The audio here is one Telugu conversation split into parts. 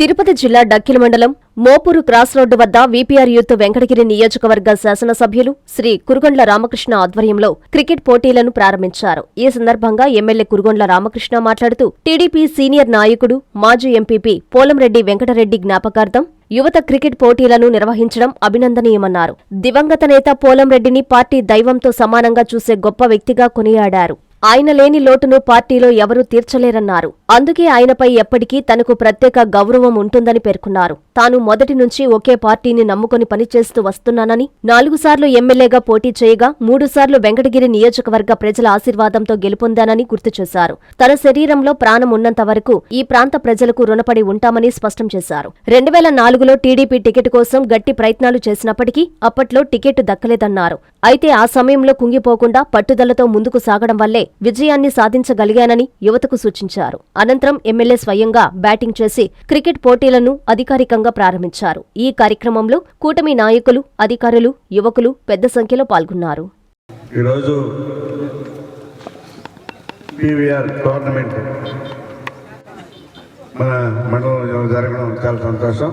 తిరుపతి జిల్లా డక్కిల మండలం మోపూరు క్రాస్ రోడ్డు వద్ద వీపీఆర్ యూత్ వెంకటగిరి నియోజకవర్గ శాసనసభ్యులు శ్రీ కురుగొండ్ల రామకృష్ణ ఆధ్వర్యంలో క్రికెట్ పోటీలను ప్రారంభించారు. ఈ సందర్భంగా ఎమ్మెల్యే కురుగొండ్ల రామకృష్ణ మాట్లాడుతూ టీడీపీ సీనియర్ నాయకుడు మాజీ ఎంపీపీ పోలంరెడ్డి వెంకటరెడ్డి జ్ఞాపకార్థం యువత క్రికెట్ పోటీలను నిర్వహించడం అభినందనీయమన్నారు. దివంగత నేత పోలంరెడ్డిని పార్టీ దైవంతో సమానంగా చూసే గొప్ప వ్యక్తిగా కొనియాడారు. ఆయన లేని లోటును పార్టీలో ఎవరూ తీర్చలేరన్నారు. అందుకే ఆయనపై ఎప్పటికీ తనకు ప్రత్యేక గౌరవం ఉంటుందని పేర్కొన్నారు. తాను మొదటి నుంచి ఒకే పార్టీని నమ్ముకొని పనిచేస్తూ వస్తున్నానని నాలుగుసార్లు ఎమ్మెల్యేగా పోటీ చేయగా మూడుసార్లు వెంకటగిరి నియోజకవర్గ ప్రజల ఆశీర్వాదంతో గెలుపొందానని గుర్తు చేశారు. తన శరీరంలో ప్రాణం ఉన్నంత వరకు ఈ ప్రాంత ప్రజలకు రుణపడి ఉంటామని స్పష్టం చేశారు. రెండు వేల నాలుగులో టీడీపీ టికెట్ కోసం గట్టి ప్రయత్నాలు చేసినప్పటికీ అప్పట్లో టికెట్ దక్కలేదన్నారు. అయితే ఆ సమయంలో కుంగిపోకుండా పట్టుదలతో ముందుకు సాగడం వల్లే విజయాన్ని సాధించగలిగానని యువతకు సూచించారు. అనంతరం ఎమ్మెల్యే స్వయంగా బ్యాటింగ్ చేసి క్రికెట్ పోటీలను అధికారికంగా ప్రారంభించారు. ఈ కార్యక్రమంలో కూటమి నాయకులు అధికారులు యువకులు పెద్ద సంఖ్యలో పాల్గొన్నారు. ఈరోజు పీవీఆర్ టోర్నమెంట్ మన మండలంలో జరగడం చాలా సంతోషం.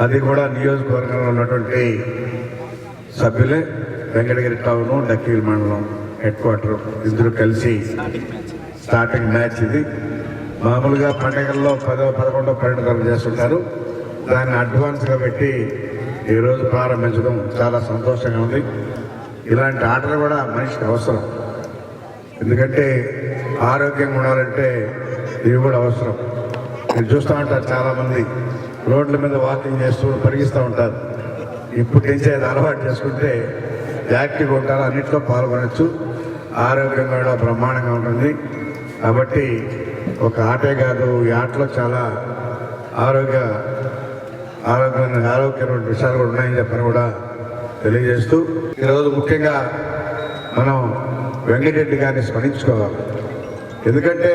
అది కూడా నియోజకవర్గంలో ఉన్నటువంటి సభ్యులే వెంకటగిరి టౌను డక్కీల్ మండలం. హెడ్ క్వార్టర్ ఇద్దరు కలిసి స్టార్టింగ్ మ్యాచ్ ఇది. మామూలుగా పండగల్లో పదో పదకొండో పన్నెండు చేస్తుంటారు. దాన్ని అడ్వాన్స్గా పెట్టి ఈరోజు ప్రారంభించడం చాలా సంతోషంగా ఉంది. ఇలాంటి ఆటలు కూడా మనిషికి అవసరం. ఎందుకంటే ఆరోగ్యంగా ఉండాలంటే ఇవి కూడా అవసరం. మీరు చూస్తూ ఉంటారు చాలామంది రోడ్ల మీద వాకింగ్ చేస్తూ పరిగిస్తూ ఉంటారు. ఇప్పుడు నుంచి అది అలవాటు చేసుకుంటే యాక్టివ్గా ఉంటారు అన్నింటిలో పాల్గొనవచ్చు ఆరోగ్యంగా కూడా బ్రహ్మాండంగా ఉంటుంది. కాబట్టి ఒక ఆటే కాదు ఈ ఆటలో చాలా ఆరోగ్య ఆరోగ్యమైన ఆరోగ్యమైన విషయాలు కూడా ఉన్నాయని చెప్పని కూడా తెలియజేస్తూ ఈరోజు ముఖ్యంగా మనం వెంకటరెడ్డి గారిని స్మరించుకోవాలి. ఎందుకంటే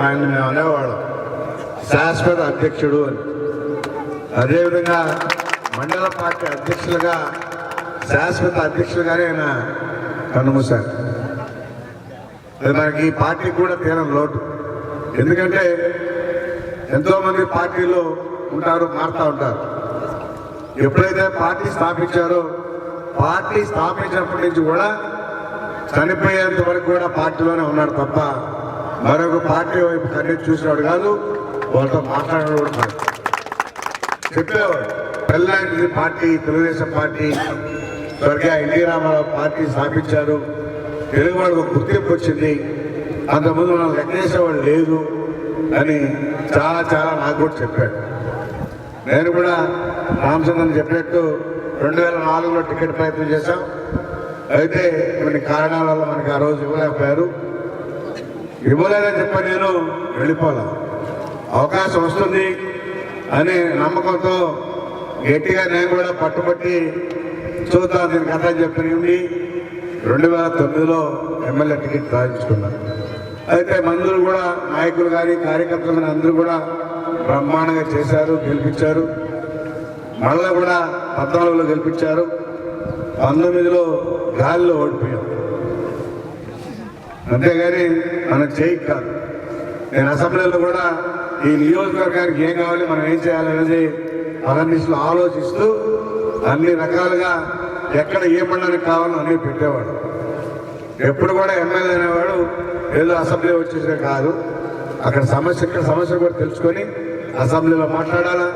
ఆయన మేము అనేవాళ్ళం శాశ్వత అధ్యక్షుడు అని. అదేవిధంగా మండల పార్టీ అధ్యక్షులుగా శాశ్వత అధ్యక్షులుగానే ఆయన కన్నుమూశారు. అది మనకి ఈ పార్టీ కూడా తీరం లోటు. ఎందుకంటే ఎంతోమంది పార్టీలు ఉంటారు మారుతూ ఉంటారు. ఎప్పుడైతే పార్టీ స్థాపించారో పార్టీ స్థాపించినప్పటి నుంచి కూడా చనిపోయేంత వరకు కూడా పార్టీలోనే ఉన్నాడు తప్ప మరొక పార్టీ వైపు కన్నెత్తి చూసినాడు కాదు వాళ్ళతో మాట్లాడడం కూడా కాదు. చెప్పేవాడు పెళ్ళాంటిది పార్టీ తెలుగుదేశం పార్టీ స్వర్గీయ ఎన్టీ రామారావు పార్టీ స్థాపించారు. తెలుగువాడు ఒక గుర్తింపు వచ్చింది. అంతకుముందు మనం లెక్కేసేవాడు లేదు అని చాలా చాలా నాకు కూడా చెప్పాడు. నేను కూడా రామచంద్రన్ చెప్పినట్టు రెండు వేల నాలుగులో టికెట్ ప్రయత్నం చేశాం. అయితే కొన్ని కారణాల వల్ల మనకి ఆ రోజు ఇవ్వలేకపోయారు. ఇవ్వలేదని చెప్పి నేను వెళ్ళిపోలే. అవకాశం వస్తుంది అని నమ్మకంతో గట్టిగా నేను కూడా పట్టుబట్టి చూద్దాం దీని కథ అని చెప్పి రెండు వేల తొమ్మిదిలో ఎమ్మెల్యే టికెట్ సాధించుకున్నాను అయితే మందులు కూడా నాయకులు కానీ కార్యకర్తలు కానీ అందరూ కూడా బ్రహ్మాండంగా చేశారు గెలిపించారు. మళ్ళా కూడా పద్నాలుగులో గెలిపించారు. పంతొమ్మిదిలో గాలిలో ఓడిపోయాం. అంతేగాని మనకు చేయి కాదు. నేను అసెంబ్లీలో కూడా ఈ నియోజకవర్గానికి ఏం కావాలి మనం ఏం చేయాలనేది పరమేశ్వరులు ఆలోచిస్తూ అన్ని రకాలుగా ఎక్కడ ఏ మండలికి కావాలో అన్నీ పెట్టేవాడు. ఎప్పుడు కూడా ఎమ్మెల్యే అనేవాడు ఏదో అసెంబ్లీ వచ్చేసే కాదు. అక్కడ సమస్య ఇక్కడ సమస్య కూడా తెలుసుకొని అసెంబ్లీలో మాట్లాడాలా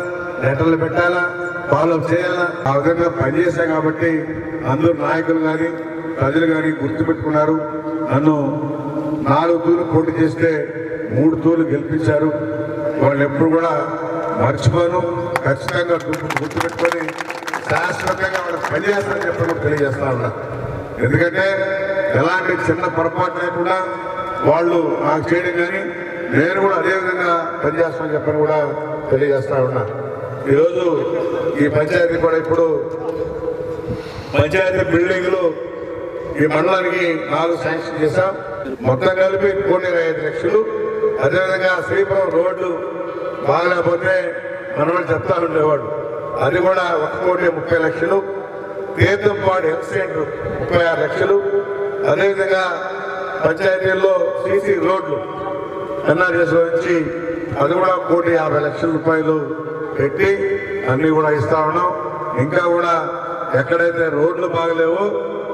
లెటర్లు పెట్టాలా ఫాలో చేయాలా. ఆ విధంగా పనిచేశాం కాబట్టి అందరూ నాయకులు కానీ ప్రజలు కానీ గుర్తుపెట్టుకున్నారు. నన్ను నాలుగు తూర్లు పోటీ చేస్తే మూడు తూర్లు గెలిపించారు. వాళ్ళు ఎప్పుడు కూడా మర్చిపోను. ఖచ్చితంగా గుర్తు గుర్తుపెట్టుకొని శాశ్వతంగా వాళ్ళకి పనిచేస్తారని చెప్పడం తెలియజేస్తా ఉన్నా. ఎందుకంటే ఎలాంటి చిన్న పొరపాటు లేకుండా వాళ్ళు నాకు చేయడం కానీ నేను కూడా అదే విధంగా చెప్పని కూడా తెలియజేస్తా ఉన్నా. ఈరోజు ఈ పంచాయతీ కూడా ఇప్పుడు పంచాయతీ బిల్డింగ్లు ఈ మండలానికి నాలుగు శాంక్షన్ చేశాం. మొత్తం కలిపి కోటి ఇరవై ఐదు లక్షలు. అదేవిధంగా శ్రీపురం రోడ్లు బాగలేకపోతే మనవాడు చెప్తా ఉండేవాడు అది కూడా ఒక కోటి ముప్పై లక్షలు. తీర్థంపాడు హెల్త్ సెంటర్ ముప్పై ఆరు లక్షలు. అదేవిధంగా పంచాయతీల్లో సీసీ రోడ్లు ఎన్ఆర్ఎస్ నుంచి అది కూడా కోటి యాభై లక్షల రూపాయలు పెట్టి అన్నీ కూడా ఇస్తా ఉన్నాం. ఇంకా కూడా ఎక్కడైతే రోడ్లు బాగలేవో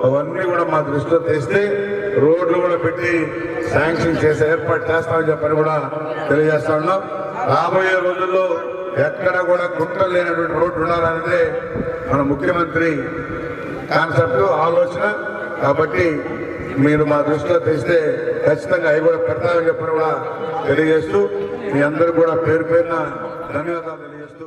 అవన్నీ కూడా మా దృష్టిలో తెస్తే రోడ్లు కూడా పెట్టి శాంక్షన్ చేసే ఏర్పాటు చేస్తామని చెప్పని కూడా తెలియజేస్తా ఉన్నాం. రాబోయే రోజుల్లో ఎక్కడ కూడా గుంటలు లేనటువంటి రోడ్డు ఉండాలనేదే మన ముఖ్యమంత్రి కాన్సెప్ట్ ఆలోచన కాబట్టి మీరు మా దృష్టిలో తెస్తే ఖచ్చితంగా అవి కూడా పెడతామని చెప్పని కూడా తెలియజేస్తూ మీ అందరూ కూడా పేరు పేరున ధన్యవాదాలు తెలియజేస్తూ